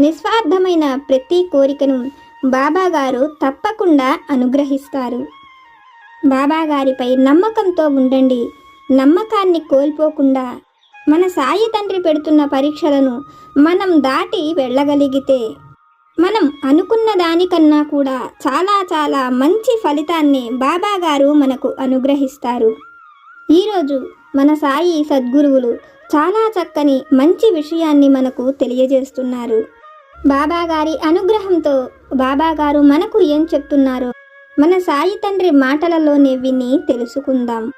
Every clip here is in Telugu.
నిస్వార్థమైన ప్రతి కోరికను బాబాగారు తప్పకుండా అనుగ్రహిస్తారు. బాబాగారిపై నమ్మకంతో ఉండండి. నమ్మకాన్ని కోల్పోకుండా మన సాయి తండ్రి పెడుతున్న పరీక్షలను మనం దాటి వెళ్ళగలిగితే మనం అనుకున్న దానికన్నా కూడా చాలా చాలా మంచి ఫలితాన్ని బాబాగారు మనకు అనుగ్రహిస్తారు. ఈరోజు మన సాయి సద్గురువులు చాలా చక్కని మంచి విషయాన్ని మనకు తెలియజేస్తున్నారు. బాబాగారి అనుగ్రహంతో బాబాగారు మనకు ఏం చెప్తున్నారో మన సాయి తండ్రి మాటలలోనే విని తెలుసుకుందాం.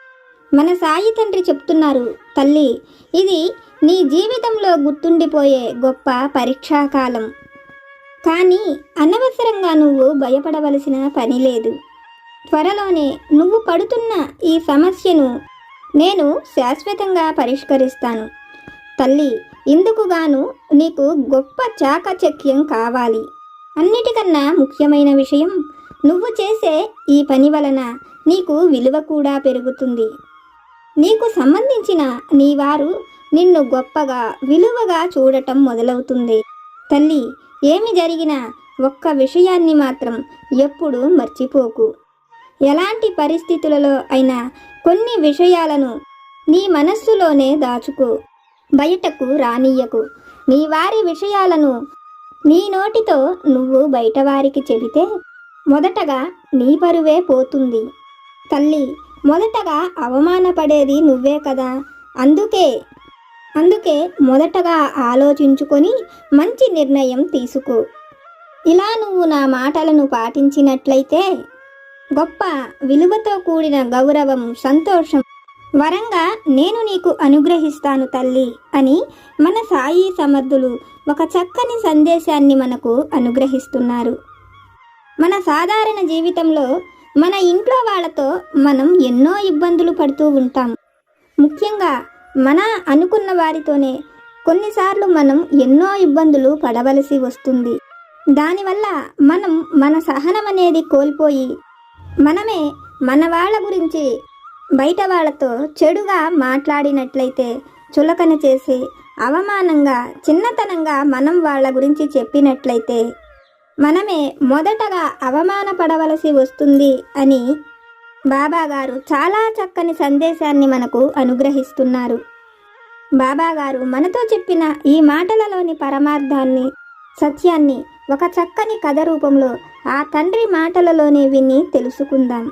మన సాయి తండ్రి చెప్తున్నారు తల్లి ఇది నీ జీవితంలో గుర్తుండిపోయే గొప్ప పరీక్షాకాలం. కానీ అనవసరంగా నువ్వు భయపడవలసిన పని లేదు. త్వరలోనే నువ్వు పడుతున్న ఈ సమస్యను నేను శాశ్వతంగా పరిష్కరిస్తాను. తల్లి ఇందుకుగాను నీకు గొప్ప చాకచక్యం కావాలి. అన్నిటికన్నా ముఖ్యమైన విషయం నువ్వు చేసే ఈ పని వలన నీకు విలువ కూడా పెరుగుతుంది. నీకు సంబంధించిన నీ వారు నిన్ను గొప్పగా విలువగా చూడటం మొదలవుతుంది. తల్లి ఏమి జరిగినా ఒక్క విషయాన్ని మాత్రం ఎప్పుడూ మర్చిపోకు. ఎలాంటి పరిస్థితులలో అయినా కొన్ని విషయాలను నీ మనస్సులోనే దాచుకో. బయటకు రానియ్యకు. నీ వారి విషయాలను నీ నోటితో నువ్వు బయటవారికి చెబితే మొదటగా నీ పరువే పోతుంది. తల్లి మొదటగా అవమానపడేది నువ్వే కదా. అందుకే అందుకే మొదటగా ఆలోచించుకొని మంచి నిర్ణయం తీసుకో. ఇలా నువ్వు నా మాటలను పాటించినట్లయితే గొప్ప విలువతో కూడిన గౌరవం సంతోషం వరంగా నేను నీకు అనుగ్రహిస్తాను తల్లి అని మన సాయి సమర్థులు ఒక చక్కని సందేశాన్ని మనకు అనుగ్రహిస్తున్నారు. మన సాధారణ జీవితంలో మన ఇంట్లో వాళ్ళతో మనం ఎన్నో ఇబ్బందులు పడుతూ ఉంటాం. ముఖ్యంగా మన అనుకున్న వారితోనే కొన్నిసార్లు మనం ఎన్నో ఇబ్బందులు పడవలసి వస్తుంది. దానివల్ల మనం మన సహనం అనేది కోల్పోయి మనమే మన వాళ్ళ గురించి బయట వాళ్ళతో చెడుగా మాట్లాడినట్లయితే చులకన చేసి అవమానంగా చిన్నతనంగా మనం వాళ్ళ గురించి చెప్పినట్లయితే మనమే మొదటగా అవమానపడవలసి వస్తుంది అని బాబాగారు చాలా చక్కని సందేశాన్ని మనకు అనుగ్రహిస్తున్నారు. బాబాగారు మనతో చెప్పిన ఈ మాటలలోని పరమార్థాన్ని సత్యాన్ని ఒక చక్కని కథ రూపంలో ఆ తండ్రి మాటలలోనే విని తెలుసుకుందాం.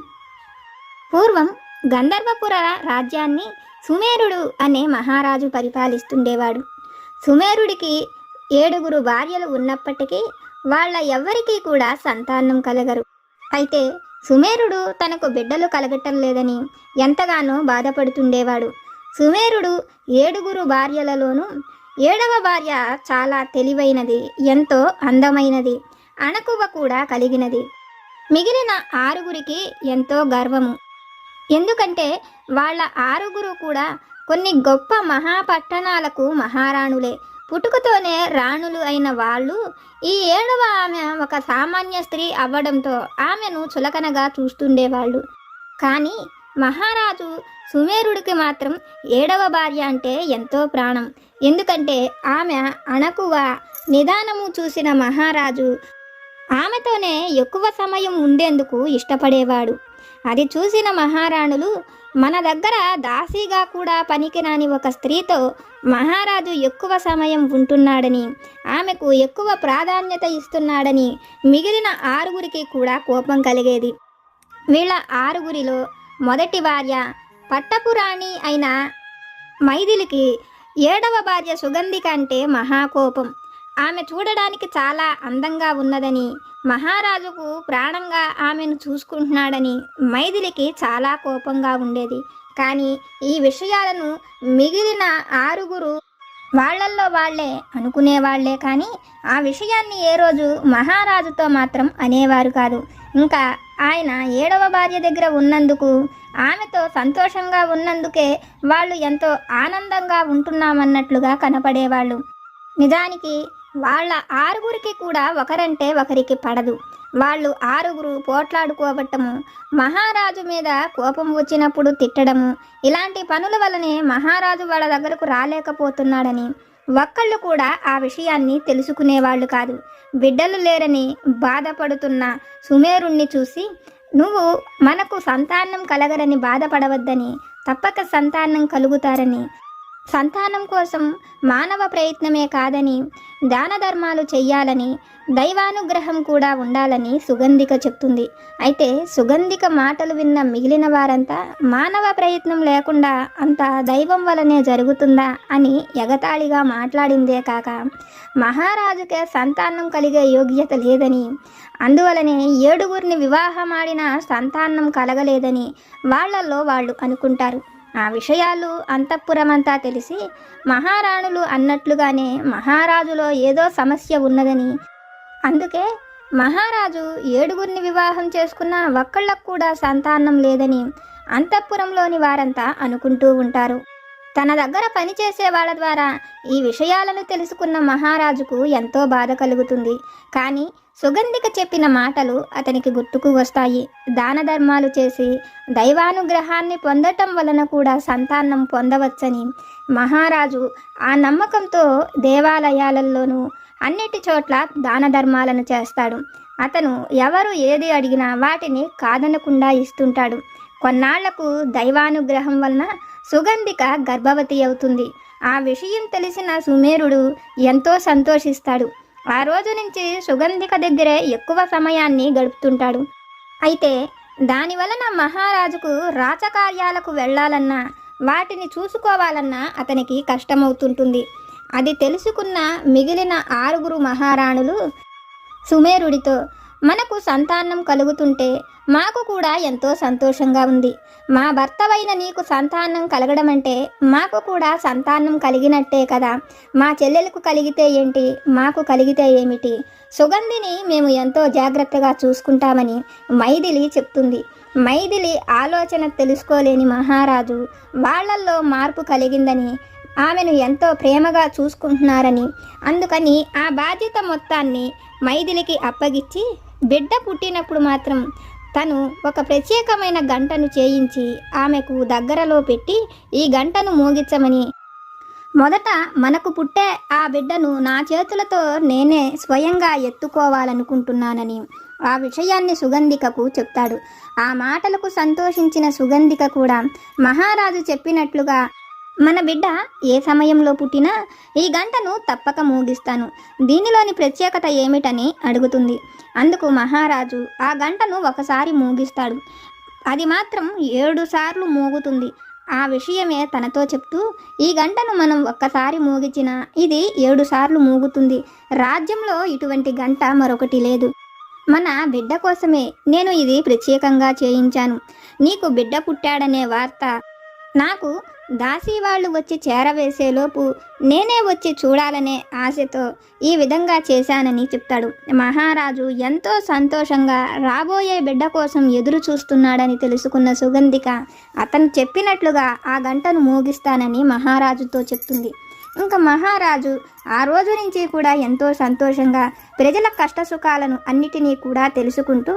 పూర్వం గంధర్వపుర రాజ్యాన్ని సుమేరుడు అనే మహారాజు పరిపాలిస్తుండేవాడు. సుమేరుడికి ఏడుగురు భార్యలు ఉన్నప్పటికీ వాళ్ళ ఎవ్వరికీ కూడా సంతానం కలగరు. అయితే సుమేరుడు తనకు బిడ్డలు కలగటం లేదని ఎంతగానో బాధపడుతుండేవాడు. సుమేరుడు ఏడుగురు భార్యలలోనూ ఏడవ భార్య చాలా తెలివైనది ఎంతో అందమైనది అణకువ కూడా కలిగినది. మిగిలిన ఆరుగురికి ఎంతో గర్వము. ఎందుకంటే వాళ్ళ ఆరుగురు కూడా కొన్ని గొప్ప మహాపట్టణాలకు మహారాణులే. పుట్టుకతోనే రాణులు అయిన వాళ్ళు ఈ ఏడవ ఆమె ఒక సామాన్య స్త్రీ అవ్వడంతో ఆమెను చులకనగా చూస్తుండేవాళ్ళు. కానీ మహారాజు సుమేరుడికి మాత్రం ఏడవ భార్య అంటే ఎంతో ప్రాణం. ఎందుకంటే ఆమె అణకువ నిదానము చూసిన మహారాజు ఆమెతోనే ఎక్కువ సమయం ఉండేందుకు ఇష్టపడేవాడు. అది చూసిన మహారాణులు మన దగ్గర దాసీగా కూడా పనికిరాని ఒక స్త్రీతో మహారాజు ఎక్కువ సమయం ఉంటున్నాడని ఆమెకు ఎక్కువ ప్రాధాన్యత ఇస్తున్నాడని మిగిలిన ఆరుగురికి కూడా కోపం కలిగేది. వీళ్ళ ఆరుగురిలో మొదటి భార్య పట్టపురాణి అయిన మైథిలికి ఏడవ భార్య సుగంధి కంటే మహాకోపం ఆమె చూడడానికి చాలా అందంగా ఉన్నదని మహారాజుకు ప్రాణంగా ఆమెను చూసుకుంటున్నాడని మైథిలికి చాలా కోపంగా ఉండేది. కానీ ఈ విషయాలను మిగిలిన ఆరుగురు వాళ్ళల్లో వాళ్ళే అనుకునేవాళ్ళే కానీ ఆ విషయాన్ని ఏ రోజు మహారాజుతో మాత్రం అనేవారు కాదు. ఇంకా ఆయన ఏడవ భార్య దగ్గర ఉన్నందుకు ఆమెతో సంతోషంగా ఉన్నందుకే వాళ్ళు ఎంతో ఆనందంగా ఉంటున్నామన్నట్లుగా కనపడేవాళ్ళు. నిజానికి వాళ్ళ ఆరుగురికి కూడా ఒకరంటే ఒకరికి పడదు. వాళ్ళు ఆరుగురు పోట్లాడుకోవటము మహారాజు మీద కోపం వచ్చినప్పుడు తిట్టడము ఇలాంటి పనుల వల్లనే మహారాజు వాళ్ళ దగ్గరకు రాలేకపోతున్నాడని ఒక్కళ్ళు కూడా ఆ విషయాన్ని తెలుసుకునేవాళ్ళు కాదు. బిడ్డలు లేరని బాధపడుతున్న సుమేరుణ్ణి చూసి నువ్వు మనకు సంతానం కలగరని బాధపడవద్దని తప్పక సంతానం కలుగుతారని సంతానం కోసం మానవ ప్రయత్నమే కాదని దాన ధర్మాలు చెయ్యాలని దైవానుగ్రహం కూడా ఉండాలని సుగంధిక చెప్తుంది. అయితే సుగంధిక మాటలు విన్న మిగిలిన వారంతా మానవ ప్రయత్నం లేకుండా అంత దైవం వలనే జరుగుతుందా అని ఎగతాళిగా మాట్లాడిందే కాక మహారాజుకే సంతానం కలిగే యోగ్యత లేదని అందువలనే ఏడుగురిని వివాహమాడిన సంతానం కలగలేదని వాళ్ళల్లో వాళ్ళు అనుకుంటారు. ఆ విషయాలు అంతఃపురమంతా తెలిసి మహారాణులు అన్నట్లుగానే మహారాజులో ఏదో సమస్య ఉన్నదని. అందుకే మహారాజు ఏడుగురిని వివాహం చేసుకున్న ఒక్కళ్ళకు కూడా సంతానం లేదని అంతఃపురంలోని వారంతా అనుకుంటూ ఉంటారు. తన దగ్గర పనిచేసే వాళ్ళ ద్వారా ఈ విషయాలను తెలుసుకున్న మహారాజుకు ఎంతో బాధ కలుగుతుంది. కానీ సుగంధిక చెప్పిన మాటలు అతనికి గుర్తుకు వస్తాయి. దాన ధర్మాలు చేసి దైవానుగ్రహాన్ని పొందటం వలన కూడా సంతానం పొందవచ్చని మహారాజు ఆ నమ్మకంతో దేవాలయాలలోనూ అన్నిటి చోట్ల దాన ధర్మాలను చేస్తాడు. అతను ఎవరు ఏది అడిగినా వాటిని కాదనకుండా ఇస్తుంటాడు. కొన్నాళ్ళకు దైవానుగ్రహం వలన సుగంధిక గర్భవతి అవుతుంది. ఆ విషయం తెలిసిన సుమేరుడు ఎంతో సంతోషిస్తాడు. ఆ రోజు నుంచి సుగంధిక దగ్గరే ఎక్కువ సమయాన్ని గడుపుతుంటాడు. అయితే దాని వలన మహారాజుకు రాచకార్యాలకు వెళ్ళాలన్నా వాటిని చూసుకోవాలన్నా అతనికి కష్టమవుతుంటుంది. అది తెలుసుకున్న మిగిలిన ఆరుగురు మహారాణులు సుమేరుడితో మనకు సంతానం కలుగుతుంటే మాకు కూడా ఎంతో సంతోషంగా ఉంది. మా భర్తవైన నీకు సంతానం కలగడం అంటే మాకు కూడా సంతానం కలిగినట్టే కదా. మా చెల్లెలకు కలిగితే ఏంటి? మాకు కలిగితే ఏమిటి? సుగంధిని మేము ఎంతో జాగ్రత్తగా చూసుకుంటామని మైథిలి చెప్తుంది. మైథిలి ఆలోచన తెలుసుకోలేని మహారాజు వాళ్ళల్లో మార్పు కలిగిందని ఆమెను ఎంతో ప్రేమగా చూసుకుంటున్నారని అందుకని ఆ బాధ్యత మొత్తాన్ని మైథిలికి అప్పగిచ్చి బిడ్డ పుట్టినప్పుడు మాత్రం తను ఒక ప్రత్యేకమైన గంటను చేయించి ఆమెకు దగ్గరలో పెట్టి ఈ గంటను మోగించమని. మొదట మనకు పుట్టే ఆ బిడ్డను నా చేతులతో నేనే స్వయంగా ఎత్తుకోవాలనుకుంటున్నానని ఆ విషయాన్ని సుగంధికకు చెప్తాడు. ఆ మాటలకు సంతోషించిన సుగంధిక కూడా మహారాజు చెప్పినట్లుగా మన బిడ్డ ఏ సమయంలో పుట్టినా ఈ గంటను తప్పక మోగిస్తాను. దీనిలోని ప్రత్యేకత ఏమిటని అడుగుతుంది. అందుకు మహారాజు ఆ గంటను ఒకసారి మోగిస్తాడు. అది మాత్రం ఏడు సార్లు మోగుతుంది. ఆ విషయమే తనతో చెప్తూ ఈ గంటను మనం ఒక్కసారి మోగించినా ఇది ఏడు సార్లు మోగుతుంది. రాజ్యంలో ఇటువంటి గంట మరొకటి లేదు. మన బిడ్డ కోసమే నేను ఇది ప్రత్యేకంగా చేయించాను. నీకు బిడ్డ పుట్టాడనే వార్త నాకు దాసీ వాళ్ళు వచ్చి చేరవేసేలోపు నేనే వచ్చి చూడాలనే ఆశతో ఈ విధంగా చేశానని చెప్తాడు. మహారాజు ఎంతో సంతోషంగా రాబోయే బిడ్డ కోసం ఎదురు చూస్తున్నాడని తెలుసుకున్న సుగంధిక అతను చెప్పినట్లుగా ఆ గంటను మోగిస్తానని మహారాజుతో చెప్తుంది. ఇంకా మహారాజు ఆ రోజు నుంచి కూడా ఎంతో సంతోషంగా ప్రజల కష్ట సుఖాలను అన్నిటినీ కూడా తెలుసుకుంటూ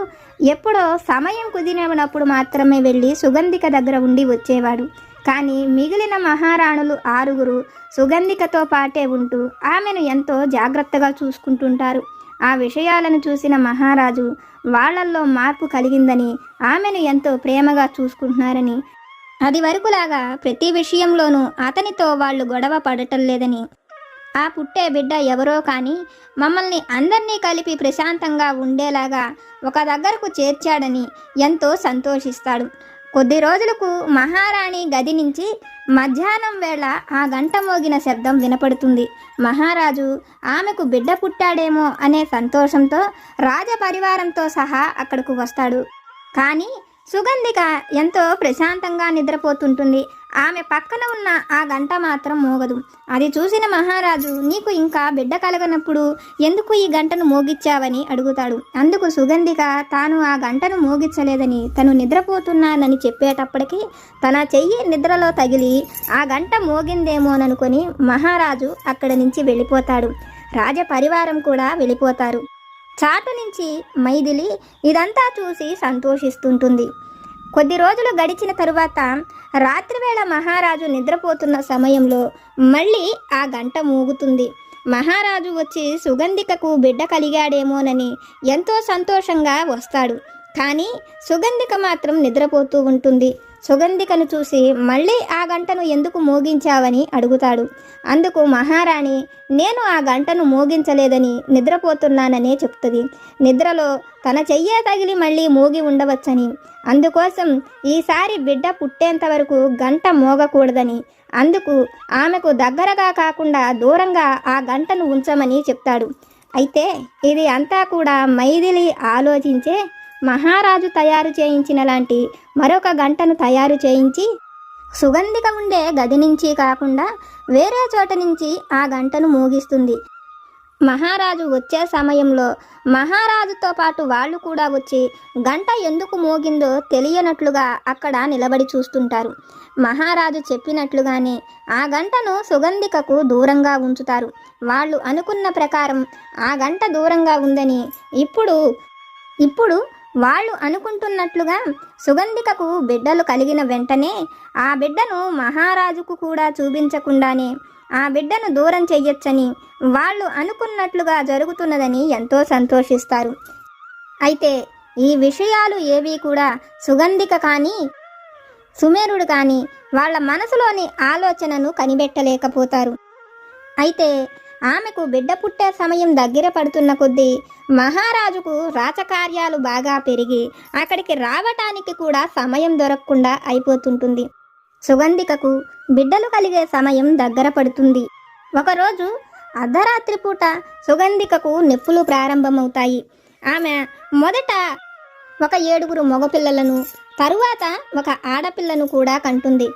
ఎప్పుడో సమయం కుదిరినప్పుడు మాత్రమే వెళ్ళి సుగంధిక దగ్గర ఉండి వచ్చేవాడు. కానీ మిగిలిన మహారాణులు ఆరుగురు సుగంధికతో పాటే ఉంటూ ఆమెను ఎంతో జాగ్రత్తగా చూసుకుంటుంటారు. ఆ విషయాలను చూసిన మహారాజు వాళ్ళల్లో మార్పు కలిగిందని ఆమెను ఎంతో ప్రేమగా చూసుకుంటున్నారని. అది వరకులాగా ప్రతి విషయంలోనూ అతనితో వాళ్ళు గొడవ పడటం లేదని. ఆ పుట్టే బిడ్డ ఎవరో కానీ మమ్మల్ని అందరినీ కలిపి ప్రశాంతంగా ఉండేలాగా ఒక దగ్గరకు చేర్చాడని ఎంతో సంతోషిస్తాడు. కొద్ది రోజులకు మహారాణి గది నుంచి మధ్యాహ్నం వేళ ఆ గంట మోగిన శబ్దం వినపడుతుంది. మహారాజు ఆమెకు బిడ్డ పుట్టాడేమో అనే సంతోషంతో రాజపరివారంతో సహా అక్కడకు వస్తాడు. కానీ సుగంధిక ఎంతో ప్రశాంతంగా నిద్రపోతుంటుంది. ఆమె పక్కన ఉన్న ఆ గంట మాత్రం మోగదు. అది చూసిన మహారాజు నీకు ఇంకా బిడ్డ కలగనప్పుడు ఎందుకు ఈ గంటను మోగిచ్చావని అడుగుతాడు. అందుకు సుగంధిక తాను ఆ గంటను మోగించలేదని తను నిద్రపోతున్నానని చెప్పేటప్పటికీ తన చెయ్యి నిద్రలో తగిలి ఆ గంట మోగిందేమోననుకొని మహారాజు అక్కడి నుంచి వెళ్ళిపోతాడు. రాజ పరివారం కూడా వెళ్ళిపోతారు. చాటు నుంచి మైథిలి ఇదంతా చూసి సంతోషిస్తుంటుంది. కొద్ది రోజులు గడిచిన తరువాత రాత్రివేళ మహారాజు నిద్రపోతున్న సమయంలో మళ్ళీ ఆ గంట మోగుతుంది. మహారాజు వచ్చి సుగంధికకు బిడ్డ కలిగాడేమోనని ఎంతో సంతోషంగా వస్తాడు. కానీ సుగంధిక మాత్రం నిద్రపోతూ ఉంటుంది. సుగంధికను చూసి మళ్ళీ ఆ గంటను ఎందుకు మోగించావని అడుగుతాడు. అందుకు మహారాణి నేను ఆ గంటను మోగించలేదని నిద్రపోతున్నాననే చెప్తుంది. నిద్రలో తన చెయ్యే తగిలి మళ్ళీ మోగి ఉండవచ్చని. అందుకోసం ఈసారి బిడ్డ పుట్టేంత వరకు గంట మోగకూడదని. అందుకు ఆమెకు దగ్గరగా కాకుండా దూరంగా ఆ గంటను ఉంచమని చెప్తాడు. అయితే ఇది అంతా కూడా మైథిలి ఆలోచించే మహారాజు తయారు చేయించిన లాంటి మరొక గంటను తయారు చేయించి సుగంధిక ఉండే గది నుంచి కాకుండా వేరే చోట నుంచి ఆ గంటను మోగిస్తుంది. మహారాజు వచ్చే సమయంలో మహారాజుతో పాటు వాళ్ళు కూడా వచ్చి గంట ఎందుకు మోగిందో తెలియనట్లుగా అక్కడ నిలబడి చూస్తుంటారు. మహారాజు చెప్పినట్లుగానే ఆ గంటను సుగంధికకు దూరంగా ఉంచుతారు. వాళ్ళు అనుకున్న ప్రకారం ఆ గంట దూరంగా ఉందని ఇప్పుడు ఇప్పుడు వాళ్ళు అనుకుంటున్నట్లుగా సుగంధికకు బిడ్డలు కలిగిన వెంటనే ఆ బిడ్డను మహారాజుకు కూడా చూపించకుండానే ఆ బిడ్డను దూరం చెయ్యొచ్చని వాళ్ళు అనుకున్నట్లుగా జరుగుతున్నదని ఎంతో సంతోషిస్తారు. అయితే ఈ విషయాలు ఏవీ కూడా సుగంధిక కానీ సుమేరుడు కానీ వాళ్ళ మనసులోని ఆలోచనను కనిపెట్టలేకపోతారు. అయితే ఆమెకు బిడ్డ పుట్టే సమయం దగ్గర పడుతున్న కొద్దీ మహారాజుకు రాచకార్యాలు బాగా పెరిగి అక్కడికి రావటానికి కూడా సమయం దొరకకుండా అయిపోతుంటుంది. సుగంధికకు బిడ్డలు కలిగే సమయం దగ్గర పడుతుంది. ఒకరోజు అర్ధరాత్రి పూట సుగంధికకు నొప్పులు ప్రారంభమవుతాయి. ఆమె మొదట ఒక ఏడుగురు మగపిల్లలను తరువాత ఒక ఆడపిల్లను కూడా కంటుంది.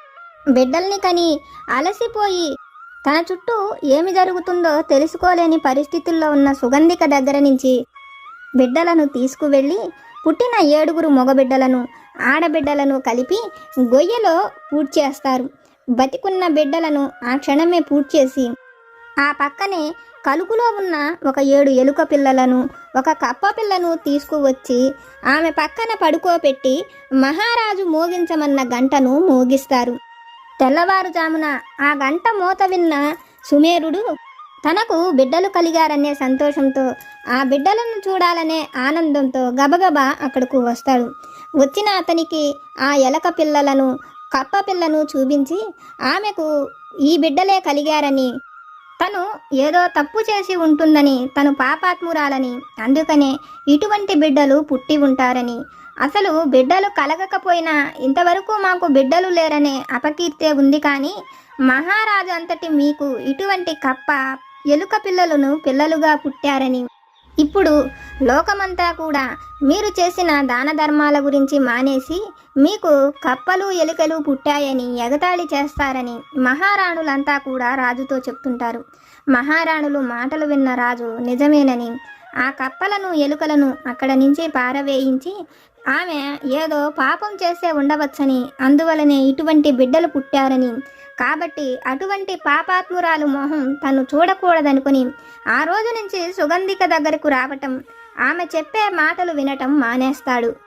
బిడ్డల్ని కని అలసిపోయి తన చుట్టూ ఏమి జరుగుతుందో తెలుసుకోలేని పరిస్థితుల్లో ఉన్న సుగంధిక దగ్గర నుంచి బిడ్డలను తీసుకువెళ్ళి పుట్టిన ఏడుగురు మగబిడ్డలను ఆడబిడ్డలను కలిపి గొయ్యలో పూడ్చేస్తారు బతికున్న బిడ్డలను ఆ క్షణమే పూడ్చేసి ఆ పక్కనే కలుపులో ఉన్న ఒక ఏడు ఎలుక పిల్లలను ఒక కప్ప పిల్లను తీసుకువచ్చి ఆమె పక్కన పడుకోపెట్టి మహారాజు మోగించమన్న గంటను మోగిస్తారు. తెల్లవారుజామున ఆ గంట మోత విన్న సుమేరుడు తనకు బిడ్డలు కలిగారనే సంతోషంతో ఆ బిడ్డలను చూడాలనే ఆనందంతో గబగబా అక్కడకు వస్తాడు. వచ్చిన అతనికి ఆ ఎలక పిల్లలను కప్ప పిల్లను చూపించి ఆమెకు ఈ బిడ్డలే కలిగారని తను ఏదో తప్పు చేసి ఉంటుందని తను పాపాత్మురాలని అందుకనే ఇటువంటి బిడ్డలు పుట్టి ఉంటారని అసలు బిడ్డలు కలగకపోయినా ఇంతవరకు మాకు బిడ్డలు లేరనే అపకీర్తే ఉంది కానీ మహారాజు అంతటి మీకు ఇటువంటి కప్ప ఎలుక పిల్లలను పిల్లలుగా పుట్టారని. ఇప్పుడు లోకమంతా కూడా మీరు చేసిన దాన ధర్మాల గురించి మానేసి మీకు కప్పలు ఎలుకలు పుట్టాయని ఎగతాళి చేస్తారని మహారాణులంతా కూడా రాజుతో చెప్తుంటారు. మహారాణులు మాటలు విన్న రాజు నిజమేనని. ఆ కప్పలను ఎలుకలను అక్కడ నుంచి పారవేయించి ఆమె ఏదో పాపం చేసే ఉండవచ్చని అందువలనే ఇటువంటి బిడ్డలు పుట్టారని. కాబట్టి అటువంటి పాపాత్మురాలు మొహం తను చూడకూడదనుకుని ఆ రోజు నుంచి సుగంధిక దగ్గరకు రావటం ఆమె చెప్పే మాటలు వినటం మానేస్తాడు.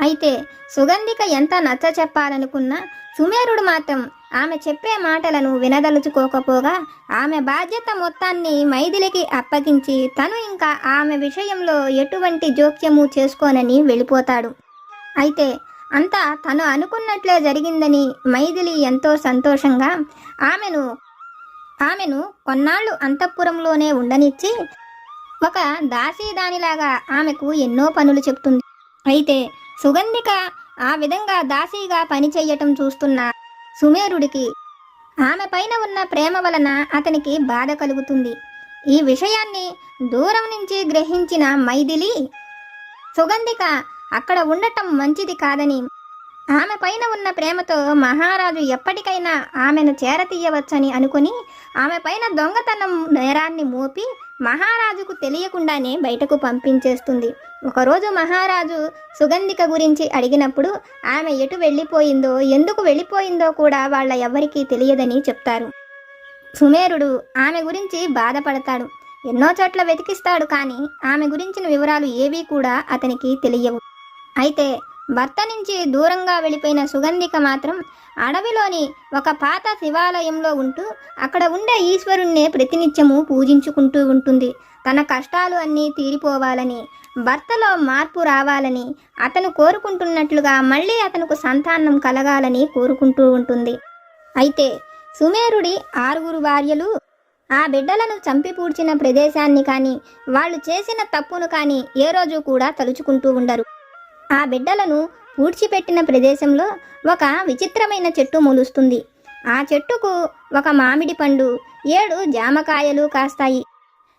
అయితే సుగంధిక ఎంత నచ్చ చెప్పాలనుకున్నా సుమేరుడు మాత్రం ఆమె చెప్పే మాటలను వినదలుచుకోకపోగా ఆమె బాధ్యత మొత్తాన్ని మైథిలికి అప్పగించి తను ఇంకా ఆమె విషయంలో ఎటువంటి జోక్యము చేసుకోనని వెళ్ళిపోతాడు. అయితే అంతా తను అనుకున్నట్లే జరిగిందని మైథిలి ఎంతో సంతోషంగా ఆమెను ఆమెను కొన్నాళ్ళు అంతఃపురంలోనే ఉండనిచ్చి ఒక దాసీదానిలాగా ఆమెకు ఎన్నో పనులు చెప్తుంది. అయితే సుగంధిక ఆ విధంగా దాసీగా పని చూస్తున్న సుమేరుడికి ఆమె పైన ఉన్న ప్రేమ వలన అతనికి బాధ కలుగుతుంది. ఈ విషయాన్ని దూరం నుంచి గ్రహించిన మైథిలి సుగంధిక అక్కడ ఉండటం మంచిది కాదని ఆమె పైన ఉన్న ప్రేమతో మహారాజు ఎప్పటికైనా ఆమెను చేరతీయవచ్చని అనుకుని ఆమె పైన దొంగతనం నేరాన్ని మోపి మహారాజుకు తెలియకుండానే బయటకు పంపించేస్తుంది. ఒకరోజు మహారాజు సుగంధిక గురించి అడిగినప్పుడు ఆమె ఎటు వెళ్ళిపోయిందో ఎందుకు వెళ్ళిపోయిందో కూడా వాళ్ళ ఎవ్వరికీ తెలియదని చెప్తారు. సుమేరుడు ఆమె గురించి బాధపడతాడు. ఎన్నో చోట్ల వెతికిస్తాడు కానీ ఆమె గురించిన వివరాలు ఏవీ కూడా అతనికి తెలియవు. అయితే భర్త నుంచి దూరంగా వెళ్ళిపోయిన సుగంధిక మాత్రం అడవిలోని ఒక పాత శివాలయంలో ఉంటూ అక్కడ ఉండే ఈశ్వరుణ్ణే ప్రతినిత్యము పూజించుకుంటూ ఉంటుంది. తన కష్టాలు అన్నీ తీరిపోవాలని భర్తలో మార్పు రావాలని అతను కోరుకుంటున్నట్లుగా మళ్ళీ అతనుకు సంతానం కలగాలని కోరుకుంటూ ఉంటుంది. అయితే సుమేరుడి ఆరుగురు భార్యలు ఆ బిడ్డలను చంపిపూడ్చిన ప్రదేశాన్ని కానీ వాళ్ళు చేసిన తప్పును కానీ ఏ రోజు కూడా తలుచుకుంటూ ఉండరు. ఆ బిడ్డలను పూడ్చిపెట్టిన ప్రదేశంలో ఒక విచిత్రమైన చెట్టు మొలుస్తుంది. ఆ చెట్టుకు ఒక మామిడి పండు ఏడు జామకాయలు కాస్తాయి.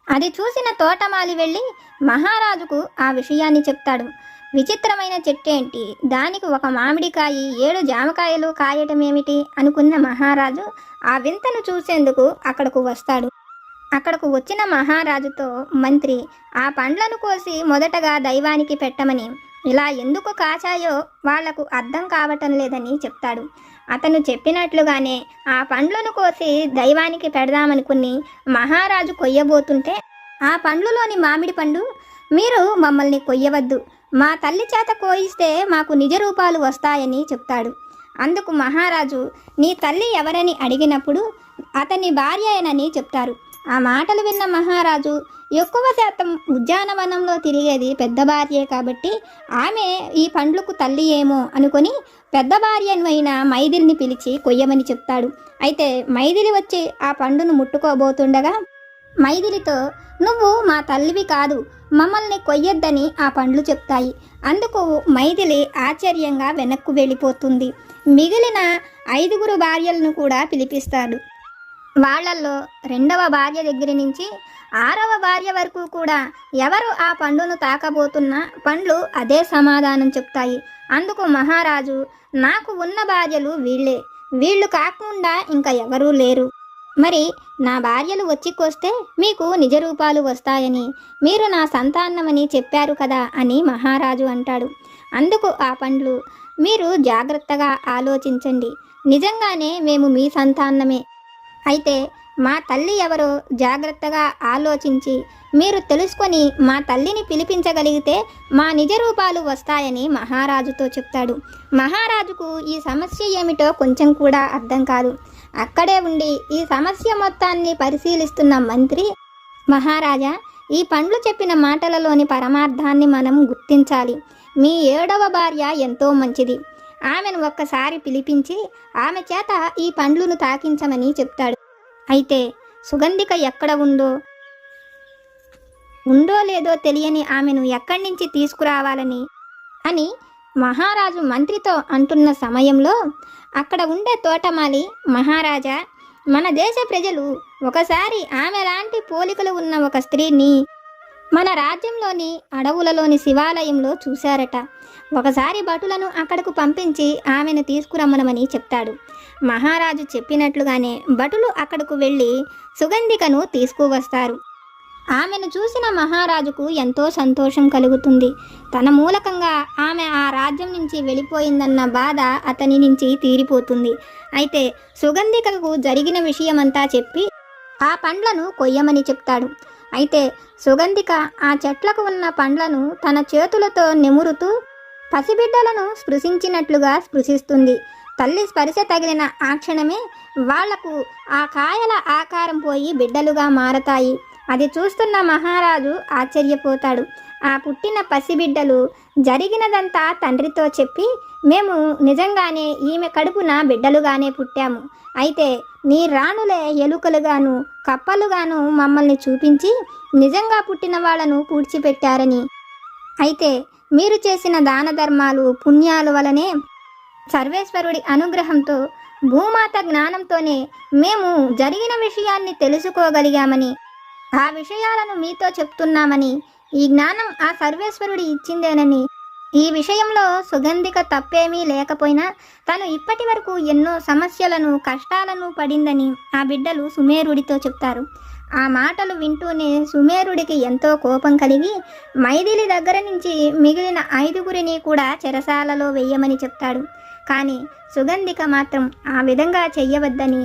అది చూసిన తోటమాలి వెళ్ళి మహారాజుకు ఆ విషయాన్ని చెప్తాడు. విచిత్రమైన చెట్టేంటి? దానికి ఒక మామిడికాయ ఏడు జామకాయలు కాయటమేమిటి? అనుకున్న మహారాజు ఆ వింతను చూసేందుకు అక్కడకు వస్తాడు. అక్కడకు వచ్చిన మహారాజుతో మంత్రి ఆ పండ్లను కోసి మొదటగా దైవానికి పెట్టమని. ఇలా ఎందుకు కాచాయో వాళ్ళకు అర్థం కావటం లేదని చెప్తాడు. అతను చెప్పినట్లుగానే ఆ పండ్లను కోసి దైవానికి పెడదామనుకుని మహారాజు కొయ్యబోతుంటే ఆ పండ్లులోని మామిడి పండు? మీరు మమ్మల్ని కొయ్యవద్దు. మా తల్లి చేత కోయిస్తే మాకు నిజ రూపాలు వస్తాయని చెప్తాడు. అందుకు మహారాజు నీ తల్లి ఎవరని అడిగినప్పుడు అతని భార్యనని చెప్తారు. ఆ మాటలు విన్న మహారాజు ఎక్కువ శాతం ఉద్యానవనంలో తిరిగేది పెద్ద భార్యే కాబట్టి ఆమె ఈ పండ్లకు తల్లి ఏమో అనుకొని పెద్ద భార్యను అయిన మైదిలిని పిలిచి కొయ్యమని చెప్తాడు. అయితే మైదిలి వచ్చి ఆ పండును ముట్టుకోబోతుండగా మైదిలితో నువ్వు మా తల్లివి కాదు మమ్మల్ని కొయ్యొద్దని ఆ పండ్లు చెప్తాయి. అందుకు మైదిలి ఆశ్చర్యంగా వెనక్కు వెళ్ళిపోతుంది. మిగిలిన ఐదుగురు భార్యలను కూడా పిలిపిస్తాడు. వాళ్ళల్లో రెండవ భార్య దగ్గర నుంచి ఆరవ భార్య వరకు కూడా ఎవరు ఆ పండును తాకబోతున్నా పండ్లు అదే సమాధానం చెప్తాయి. అందుకు మహారాజు నాకు ఉన్న భార్యలు వీళ్ళే. వీళ్ళు కాకుండా ఇంకా ఎవరూ లేరు. మరి నా భార్యలు వచ్చికొస్తే మీకు నిజ రూపాలు వస్తాయని మీరు నా సంతానమని చెప్పారు కదా అని మహారాజు అంటాడు. అందుకు ఆ పండ్లు మీరు జాగ్రత్తగా ఆలోచించండి. నిజంగానే మేము మీ సంతానమే. అయితే మా తల్లి ఎవరో జాగ్రత్తగా ఆలోచించి మీరు తెలుసుకొని మా తల్లిని పిలిపించగలిగితే మా నిజ రూపాలు వస్తాయని మహారాజుతో చెప్తాడు. మహారాజుకు ఈ సమస్య ఏమిటో కొంచెం కూడా అర్థం కాదు. అక్కడే ఉండి ఈ సమస్య మొత్తాన్ని పరిశీలిస్తున్న మంత్రి మహారాజా ఈ పండ్లు చెప్పిన మాటలలోని పరమార్థాన్ని మనం గుర్తించాలి. మీ ఏడవ భార్య ఎంతో మంచిది. ఆమెను ఒక్కసారి పిలిపించి ఆమె చేత ఈ పండ్లను తాకించమని చెప్తాడు. అయితే సుగంధిక ఎక్కడ ఉందో? ఉందో లేదో తెలియని ఆమెను ఎక్కడి నుంచి తీసుకురావాలని? అని మహారాజు మంత్రితో అంటున్న సమయంలో అక్కడ ఉండే తోటమాలి మహారాజా మన దేశ ప్రజలు ఒకసారి ఆమె లాంటి పోలికలు ఉన్న ఒక స్త్రీని మన రాజ్యంలోని అడవులలోని శివాలయంలో చూశారట. ఒకసారి భటులను అక్కడకు పంపించి ఆమెను తీసుకురమ్మనమని చెప్తాడు. మహారాజు చెప్పినట్లుగానే భటులు అక్కడకు వెళ్ళి సుగంధికను తీసుకువస్తారు. ఆమెను చూసిన మహారాజుకు ఎంతో సంతోషం కలుగుతుంది. తన మూలకంగా ఆమె ఆ రాజ్యం నుంచి వెళ్ళిపోయిందన్న బాధ అతని నుంచి తీరిపోతుంది. అయితే సుగంధికకు జరిగిన విషయమంతా చెప్పి ఆ పండ్లను కొయ్యమని చెప్తాడు. అయితే సుగంధిక ఆ చెట్లకు ఉన్న పండ్లను తన చేతులతో నిమురుతూ పసిబిడ్డలను స్పృశించినట్లుగా స్పృశిస్తుంది. తల్లి స్పర్శ తగిలిన ఆ క్షణమే వాళ్ళకు ఆ కాయల ఆకారం పోయి బిడ్డలుగా మారతాయి. అది చూస్తున్న మహారాజు ఆశ్చర్యపోతాడు. ఆ పుట్టిన పసిబిడ్డలు జరిగినదంతా తండ్రితో చెప్పి మేము నిజంగానే ఈమె కడుపున బిడ్డలుగానే పుట్టాము. అయితే నీ రాణులే ఎలుకలుగాను కప్పలుగాను మమ్మల్ని చూపించి నిజంగా పుట్టిన వాళ్ళను పూడ్చిపెట్టారని. అయితే మీరు చేసిన దాన ధర్మాలు పుణ్యాల వలనే సర్వేశ్వరుడి అనుగ్రహంతో భూమాత జ్ఞానంతోనే మేము జరిగిన విషయాన్ని తెలుసుకోగలిగామని ఆ విషయాలను మీతో చెప్తున్నామని ఈ జ్ఞానం ఆ సర్వేశ్వరుడు ఇచ్చిందేనని ఈ విషయంలో సుగంధిక తప్పేమీ లేకపోయినా తను ఇప్పటి వరకు ఎన్నో సమస్యలను కష్టాలను పడిందని ఆ బిడ్డలు సుమేరుడితో చెప్తారు. ఆ మాటలు వింటూనే సుమేరుడికి ఎంతో కోపం కలిగి మైథిలి దగ్గర నుంచి మిగిలిన ఐదుగురిని కూడా చెరసాలలో వెయ్యమని చెప్తాడు. కానీ సుగంధిక మాత్రం ఆ విధంగా చెయ్యవద్దని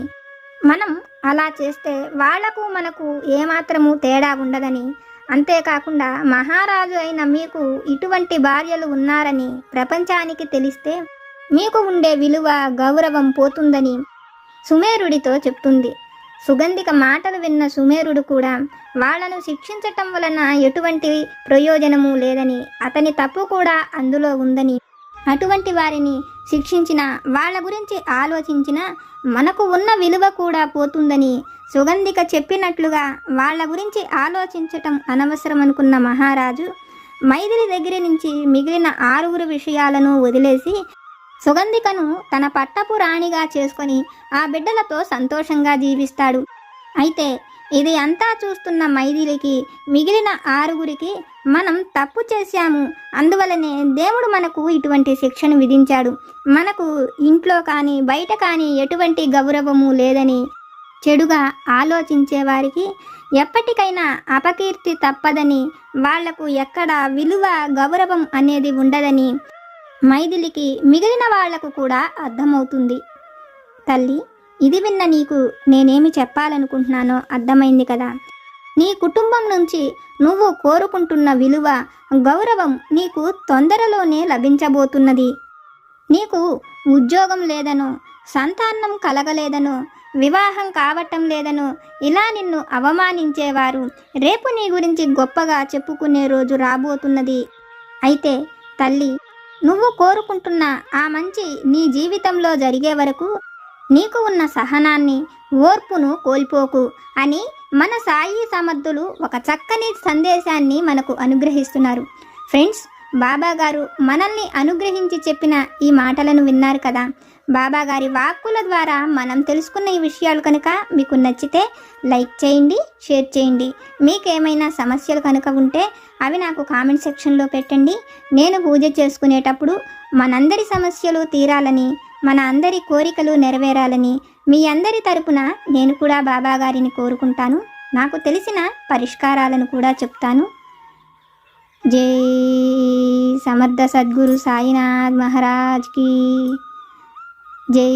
మనం అలా చేస్తే వాళ్ళకు మనకు ఏమాత్రము తేడా ఉండదని అంతేకాకుండా మహారాజు అయిన మీకు ఇటువంటి భార్యలు ఉన్నారని ప్రపంచానికి తెలిస్తే మీకు ఉండే విలువ గౌరవం పోతుందని సుమేరుడితో చెప్తుంది. సుగంధిక మాటలు విన్న సుమేరుడు కూడా వాళ్ళను శిక్షించటం వలన ఎటువంటి ప్రయోజనము లేదని అతని తప్పు కూడా అందులో ఉందని అటువంటి వారిని శిక్షించిన వాళ్ళ గురించి ఆలోచించిన మనకు ఉన్న విలువ కూడా పోతుందని సుగంధిక చెప్పినట్లుగా వాళ్ళ గురించి ఆలోచించటం అనవసరం అనుకున్న మహారాజు మైథిలి దగ్గర నుంచి మిగిలిన ఆరుగురు విషయాలను వదిలేసి సుగంధికను తన పట్టపు రాణిగా చేసుకొని ఆ బిడ్డలతో సంతోషంగా జీవిస్తాడు. అయితే ఇది అంతా చూస్తున్న మైథిలికి మిగిలిన ఆరుగురికి మనం తప్పు చేశాము. అందువలనే దేవుడు మనకు ఇటువంటి శిక్షను విధించాడు. మనకు ఇంట్లో కానీ బయట కానీ ఎటువంటి గౌరవము లేదని చెడుగా ఆలోచించే వారికి ఎప్పటికైనా అపకీర్తి తప్పదని వాళ్ళకు ఎక్కడ విలువ గౌరవం అనేది ఉండదని మైథిలికి మిగిలిన వాళ్ళకు కూడా అర్థమవుతుంది. తల్లి ఇది విన్న నీకు నేనేమి చెప్పాలనుకుంటున్నానో అర్థమైంది కదా. నీ కుటుంబం నుంచి నువ్వు కోరుకుంటున్న విలువ గౌరవం నీకు తొందరలోనే లభించబోతున్నది. నీకు ఉద్యోగం లేదనో సంతానం కలగలేదనో వివాహం కావటం లేదను. ఇలా నిన్ను అవమానించేవారు. రేపు నీ గురించి గొప్పగా చెప్పుకునే రోజు రాబోతున్నది. అయితే తల్లి నువ్వు కోరుకుంటున్న ఆ మంచి నీ జీవితంలో జరిగే వరకు నీకు ఉన్న సహనాన్ని ఓర్పును కోల్పోకు అని మన సాయి సమర్థులు ఒక చక్కని సందేశాన్ని మనకు అనుగ్రహిస్తున్నారు. ఫ్రెండ్స్ బాబా గారు మనల్ని అనుగ్రహించి చెప్పిన ఈ మాటలను విన్నారు కదా. బాబా గారి వాక్కుల ద్వారా మనం తెలుసుకున్న ఈ విషయాలు కనుక మీకు నచ్చితే లైక్ చేయండి షేర్ చేయండి. మీకేమైనా సమస్యలు కనుక ఉంటే అవి నాకు కామెంట్ సెక్షన్లో పెట్టండి. నేను పూజ చేసుకునేటప్పుడు మనందరి సమస్యలు తీరాలని మన అందరి కోరికలు నెరవేరాలని మీ అందరి తరపున నేను కూడా బాబా గారిని కోరుకుంటాను. నాకు తెలిసిన పరిష్కారాలను కూడా చెప్తాను. జై సమర్థ సద్గురు సాయినాథ్ మహారాజ్కి జై